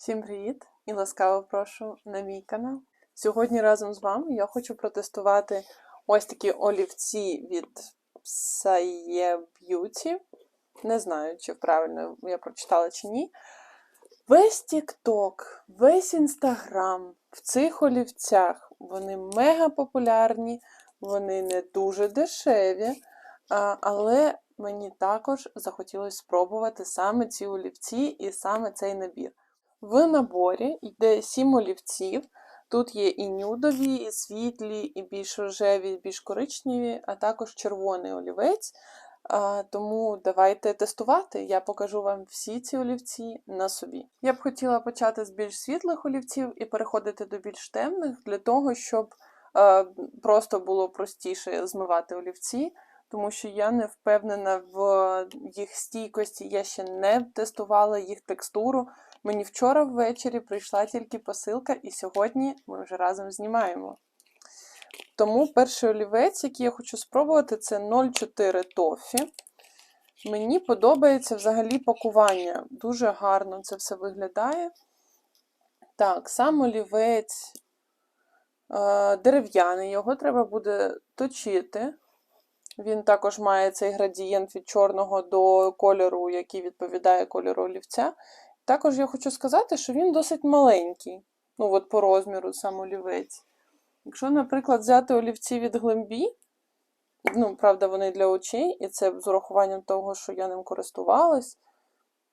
Всім привіт і ласкаво прошу на мій канал. Сьогодні разом з вами я хочу протестувати ось такі олівці від Saye Beauty. Не знаю, чи правильно я прочитала чи ні. Весь TikTok, весь Instagram в цих олівцях вони мега популярні, вони не дуже дешеві, але мені також захотілося спробувати саме ці олівці і саме цей набір. В наборі йде 7 олівців. Тут є і нюдові, і світлі, і більш рожеві, і більш коричневі, а також червоний олівець. Тому давайте тестувати. Я покажу вам всі ці олівці на собі. Я б хотіла почати з більш світлих олівців і переходити до більш темних, для того, щоб просто було простіше змивати олівці, тому що я не впевнена в їх стійкості, я ще не тестувала їх текстуру. Мені вчора ввечері прийшла тільки посилка, і сьогодні ми вже разом знімаємо. Тому перший олівець, який я хочу спробувати, це 0,4 тофі. Мені подобається взагалі пакування. Дуже гарно це все виглядає. Так, сам олівець е, дерев'яний, його треба буде точити. Він також має цей градієнт від чорного до кольору, який відповідає кольору олівця. Також я хочу сказати, що він досить маленький, ну от по розміру сам олівець. Якщо, наприклад, взяти олівці від Глембі, ну, правда, вони для очей, і це з урахуванням того, що я ним користувалась,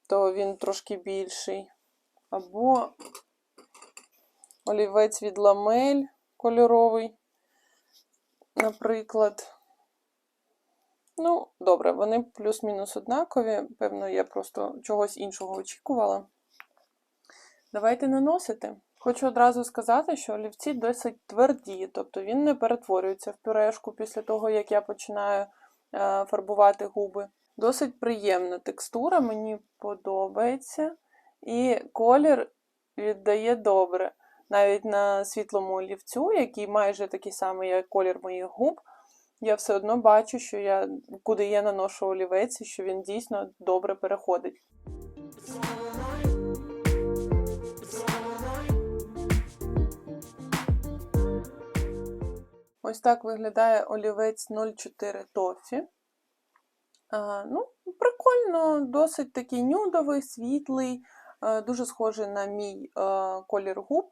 то він трошки більший. Або олівець від ламель кольоровий, наприклад. Ну, добре, вони плюс-мінус однакові. Певно, я просто чогось іншого очікувала. Давайте наносити. Хочу одразу сказати, що олівці досить тверді, тобто він не перетворюється в пюрешку після того, як я починаю е, фарбувати губи. Досить приємна текстура, мені подобається. І колір віддає добре. Навіть на світлому олівцю, який майже такий самий, як колір моїх губ, я все одно бачу, що я, куди я наношу олівець, і що він дійсно добре переходить. Ось так виглядає олівець 04 Тофі. А, ну, Прикольно, досить такий нюдовий, світлий, дуже схожий на мій а, колір губ,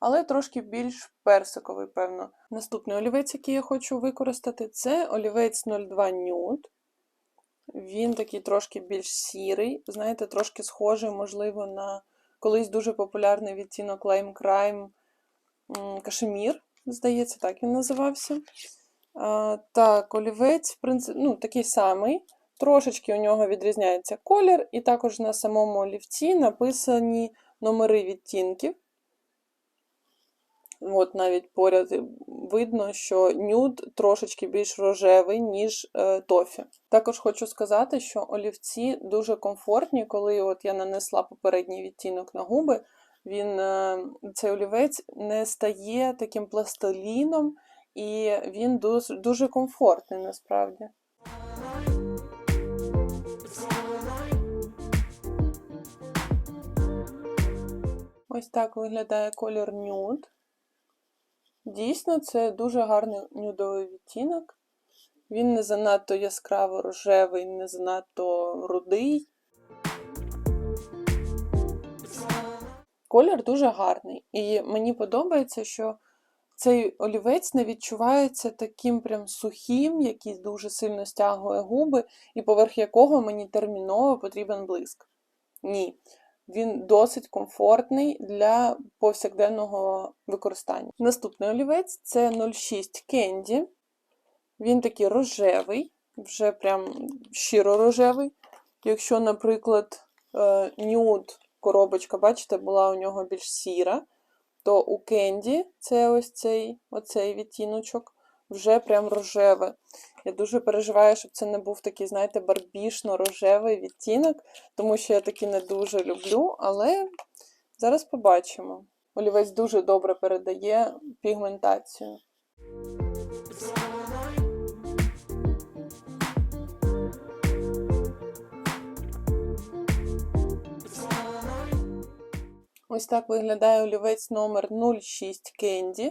але трошки більш персиковий, певно. Наступний олівець, який я хочу використати, це олівець 02 Nude. Він такий трошки більш сірий, знаєте, трошки схожий, можливо, на колись дуже популярний відтінок Lime Crime Кашемір. Здається, так він називався. А, Так, олівець, в принципі, ну, такий самий. Трошечки у нього відрізняється колір, і також на самому олівці написані номери відтінків. От навіть поряд видно, що нюд трошечки більш рожевий, ніж е, тофі. Також хочу сказати, що олівці дуже комфортні, коли от я нанесла попередній відтінок на губи, він, е, цей олівець не стає таким пластиліном, і він дуже, комфортний насправді. Ось так виглядає колір нюд. Дійсно, це дуже гарний нюдовий відтінок. Він не занадто яскраво рожевий, не занадто рудий. Колір дуже гарний. І мені подобається, що цей олівець не відчувається таким прям сухим, який дуже сильно стягує губи, і поверх якого мені терміново потрібен блиск. Ні. Він досить комфортний для повсякденного використання. Наступний олівець це 06 Candy. Він такий рожевий, вже прям щиро рожевий. Якщо, наприклад, нюд коробочка, бачите, була у нього більш сіра, то у Кенді це ось цей оцей відтіночок, вже прям рожеве. Я дуже переживаю, щоб це не був такий, знаєте, барбішно-рожевий відтінок, тому що я такий не дуже люблю, але зараз побачимо. Олівець дуже добре передає пігментацію. Ось так виглядає олівець номер 06 Candy.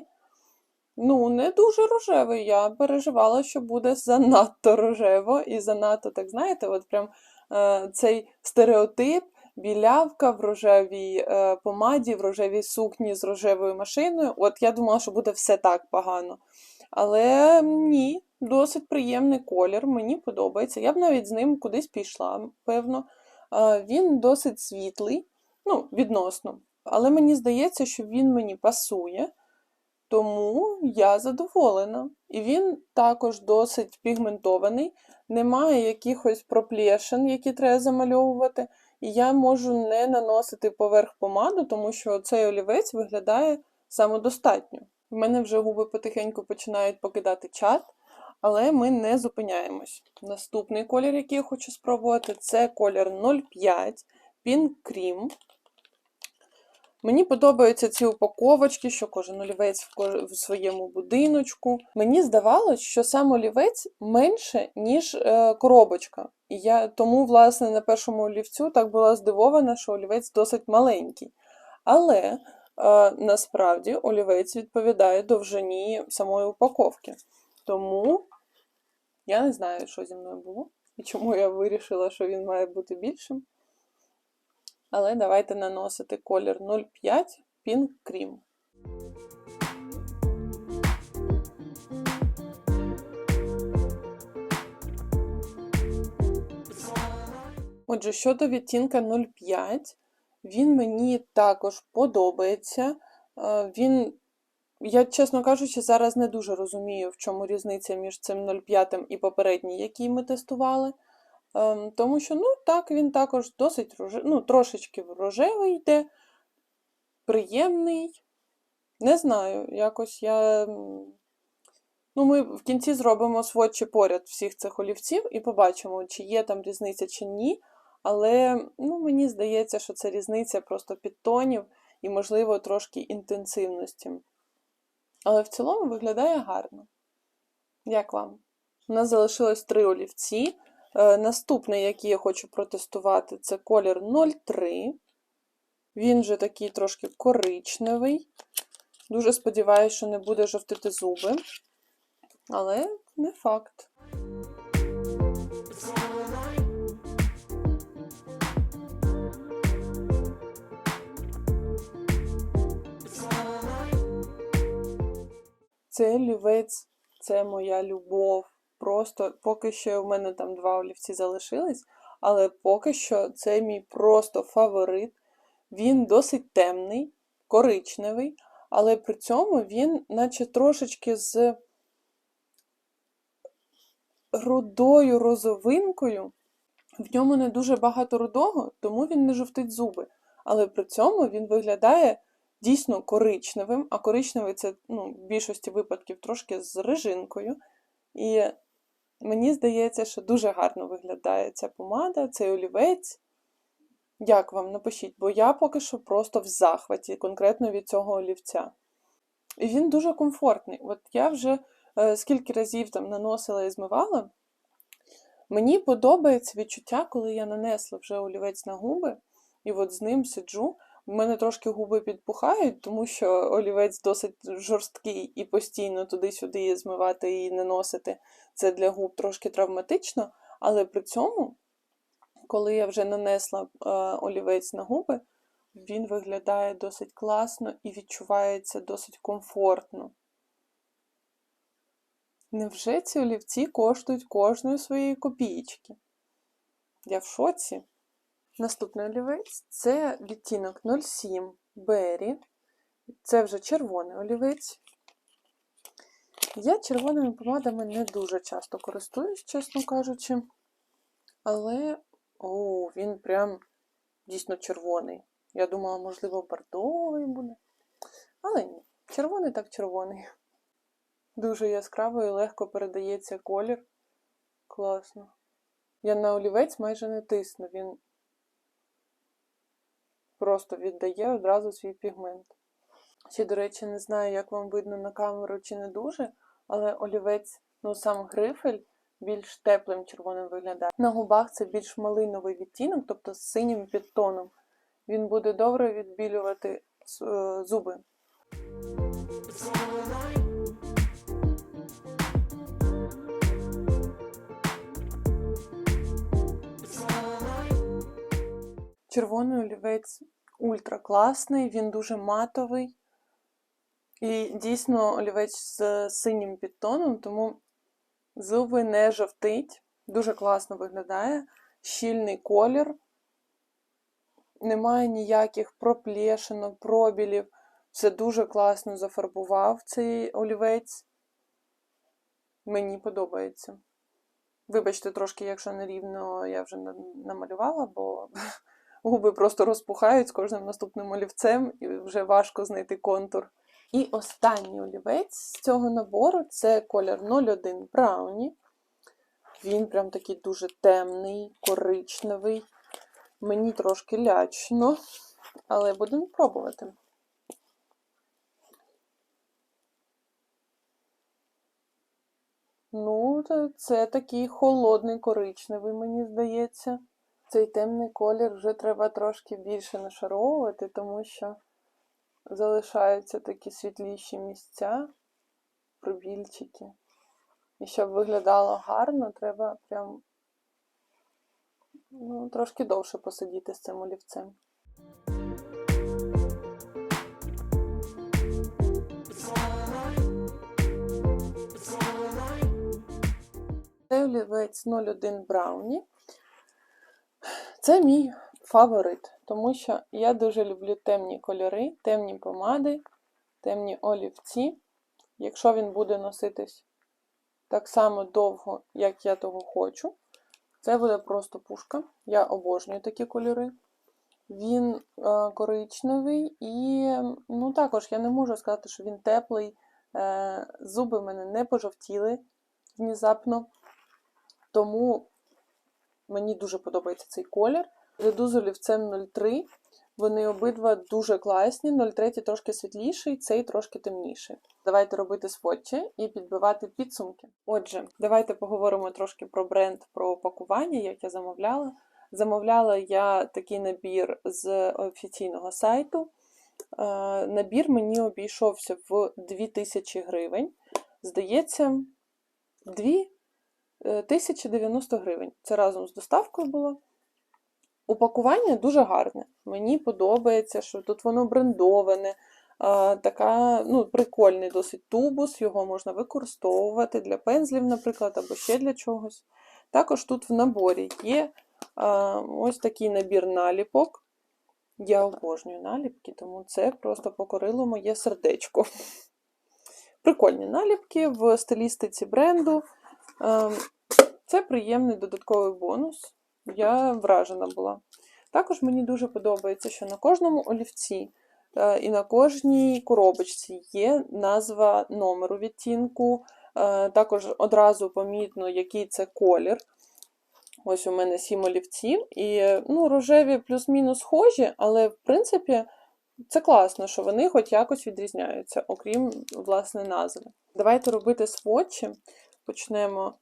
Ну, не дуже рожевий. Я переживала, що буде занадто рожево і занадто, так знаєте, от прям е, цей стереотип. Білявка в рожевій е, помаді, в рожевій сукні з рожевою машиною. От я думала, що буде все так погано. Але ні, досить приємний колір, мені подобається. Я б навіть з ним кудись пішла, певно. Е, він досить світлий, ну, відносно. Але мені здається, що він мені пасує, тому я задоволена. І він також досить пігментований, немає якихось проплешин, які треба замальовувати. І я можу не наносити поверх помаду, тому що цей олівець виглядає самодостатньо. У мене вже губи потихеньку починають покидати чат, але ми не зупиняємось. Наступний колір, який я хочу спробувати, це колір 05 Pink Cream. Мені подобаються ці упаковочки, що кожен олівець в, своєму будиночку. Мені здавалось, що сам олівець менше, ніж е, коробочка. І я тому, власне, на першому олівцю так була здивована, що олівець досить маленький. Але е, насправді олівець відповідає довжині самої упаковки. Тому я не знаю, що зі мною було і чому я вирішила, що він має бути більшим. Але давайте наносити колір 05 Pink Cream. Отже, щодо відтінка 05, він мені також подобається. Е, Він, я, чесно кажучи, зараз не дуже розумію, в чому різниця між цим 05 і попередній, який ми тестували. Ем, Тому що, ну, так, він також досить ну, трошечки рожевий йде, приємний. Не знаю, якось я. Ну, ми в кінці зробимо сводчі поряд всіх цих олівців і побачимо, чи є там різниця, чи ні. Але ну, мені здається, що це різниця просто підтонів і, можливо, трошки інтенсивності. Але в цілому виглядає гарно. Як вам? У нас залишилось три олівці. Е, Наступний, який я хочу протестувати, це колір 03. Він же такий трошки коричневий. Дуже сподіваюся, що не буде жовтити зуби. Але не факт. Це олівець, це моя любов. Просто поки що в мене там два олівці залишились, але поки що це мій просто фаворит. Він досить темний, коричневий, але при цьому він, наче трошечки з рудою розовинкою. В ньому не дуже багато рудого, тому він не жовтить зуби. Але при цьому він виглядає дійсно коричневим, а коричневий це ну, в більшості випадків трошки з режинкою. І мені здається, що дуже гарно виглядає ця помада, цей олівець. Як вам напишіть, бо я поки що просто в захваті конкретно від цього олівця. І він дуже комфортний. От я вже е, скільки разів там наносила і змивала, мені подобається відчуття, коли я нанесла вже олівець на губи, і от з ним сиджу. У мене трошки губи підпухають, тому що олівець досить жорсткий і постійно туди-сюди змивати і наносити. Це для губ трошки травматично, але при цьому, коли я вже нанесла е, олівець на губи, він виглядає досить класно і відчувається досить комфортно. Невже ці олівці коштують кожної своєї копієчки? Я в шоці. Наступний олівець це відтінок 07 Berry. Це вже червоний олівець. Я червоними помадами не дуже часто користуюсь, чесно кажучи. Але, о, він прям дійсно червоний. Я думала, можливо, бордовий буде. Але ні, червоний так червоний. Дуже яскраво і легко передається колір. Класно. Я на олівець майже не тисну, він просто віддає одразу свій пігмент. Ще, до речі, не знаю, як вам видно на камеру чи не дуже, але олівець, ну сам грифель, більш теплим червоним виглядає. На губах це більш малиновий відтінок, тобто з синім підтоном. Він буде добре відбілювати е, зуби. Червоний олівець ультра класний, він дуже матовий. І дійсно олівець з синім підтоном, тому зуби не жовтить. Дуже класно виглядає. Щільний колір. Немає ніяких проплешинок, пробілів. Все дуже класно зафарбував цей олівець. Мені подобається. Вибачте, трошки, якщо нерівно я вже намалювала, бо губи просто розпухають з кожним наступним олівцем, і вже важко знайти контур. І останній олівець з цього набору це колір 01 Brownie. Він прям такий дуже темний, коричневий. Мені трошки лячно, але будемо пробувати. Ну, це такий холодний коричневий, мені здається. Цей темний колір вже треба трошки більше нашаровувати, тому що залишаються такі світліші місця, пробільчики. І щоб виглядало гарно, треба прям ну, трошки довше посидіти з цим олівцем. Цей олівець 01 Brownie. Це мій фаворит, тому що я дуже люблю темні кольори, темні помади, темні олівці. Якщо він буде носитись так само довго, як я того хочу, це буде просто пушка. Я обожнюю такі кольори. Він е, коричневий і, ну також я не можу сказати, що він теплий. Е, зуби мене не пожовтіли внезапно. Тому мені дуже подобається цей колір. Йду з олівцем 03. Вони обидва дуже класні. 03 трошки світліший, цей трошки темніший. Давайте робити сводчі і підбивати підсумки. Отже, давайте поговоримо трошки про бренд, про пакування, як я замовляла. Замовляла я такий набір з офіційного сайту. Е, Набір мені обійшовся в 2000 гривень. Здається, 2090 гривень. Це разом з доставкою було. Упакування дуже гарне. Мені подобається, що тут воно брендоване. Така, ну, прикольний досить тубус, його можна використовувати для пензлів, наприклад, або ще для чогось. Також тут в наборі є ось такий набір наліпок. Я обожнюю наліпки, тому це просто покорило моє сердечко. Прикольні наліпки в стилістиці бренду. Це приємний додатковий бонус. Я вражена була. Також мені дуже подобається, що на кожному олівці е, і на кожній коробочці є назва номеру відтінку. Е, Також одразу помітно, який це колір. Ось у мене сім олівців, і ну, рожеві плюс-мінус схожі, але в принципі це класно, що вони хоч якось відрізняються, окрім власне назви. Давайте робити сводчі. Почнемо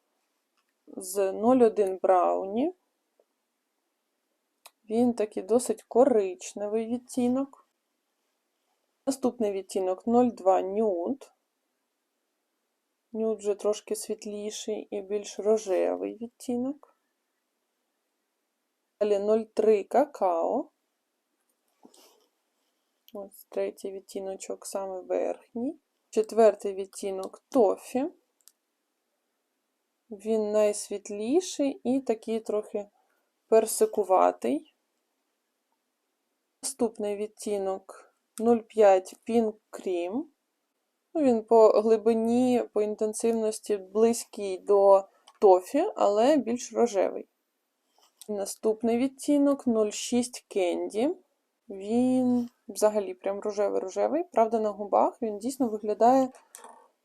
з 01 Брауні. Він такий досить коричневий відтінок. Наступний відтінок 02 нюд. Нюд вже трошки світліший і більш рожевий відтінок. Далі 03 какао. Ось третій відтіночок саме верхній. Четвертий відтінок тофі. Він найсвітліший і такий трохи персикуватий. Наступний відтінок 05 Pink Cream. Ну, Він по глибині, по інтенсивності близький до тофі, але більш рожевий. Наступний відтінок 06 Candy. Він взагалі прям рожевий-рожевий. Правда, на губах він дійсно виглядає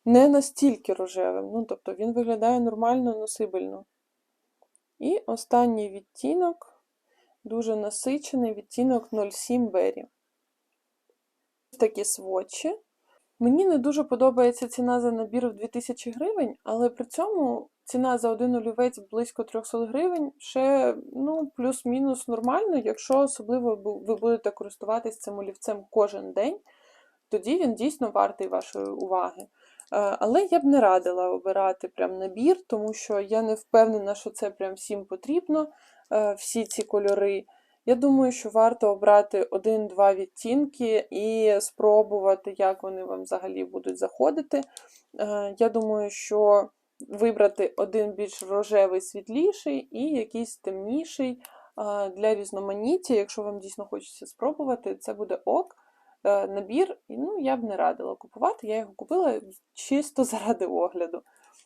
не настільки рожевим. Ну, тобто він виглядає нормально носибельно. І останній відтінок, дуже насичений відтінок 07 Berry. Такі сводчі. Мені не дуже подобається ціна за набір в 2000 гривень, але при цьому ціна за один олівець близько 300 гривень, ще ну, плюс-мінус нормально, якщо особливо ви будете користуватись цим олівцем кожен день, тоді він дійсно вартий вашої уваги. Е, Але я б не радила обирати прям набір, тому що я не впевнена, що це прям всім потрібно, е, всі ці кольори. Я думаю, що варто обрати один-два відтінки і спробувати, як вони вам взагалі будуть заходити. Е, Я думаю, що вибрати один більш рожевий, світліший і якийсь темніший для різноманіття. Якщо вам дійсно хочеться спробувати, це буде ок. Е, Набір, і, ну, я б не радила купувати. Я його купила чисто заради огляду.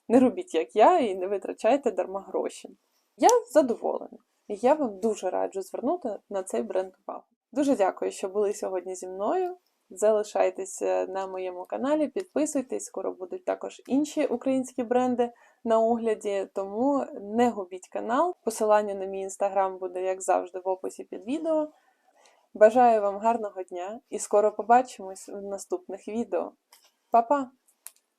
Не робіть, як я, і не витрачайте дарма гроші. Я задоволена. І я вам дуже раджу звернути на цей бренд увагу. Дуже дякую, що були сьогодні зі мною. Залишайтеся на моєму каналі, підписуйтесь, скоро будуть також інші українські бренди на огляді, тому не губіть канал. Посилання на мій інстаграм буде, як завжди, в описі під відео. Бажаю вам гарного дня і скоро побачимось в наступних відео. Па-па!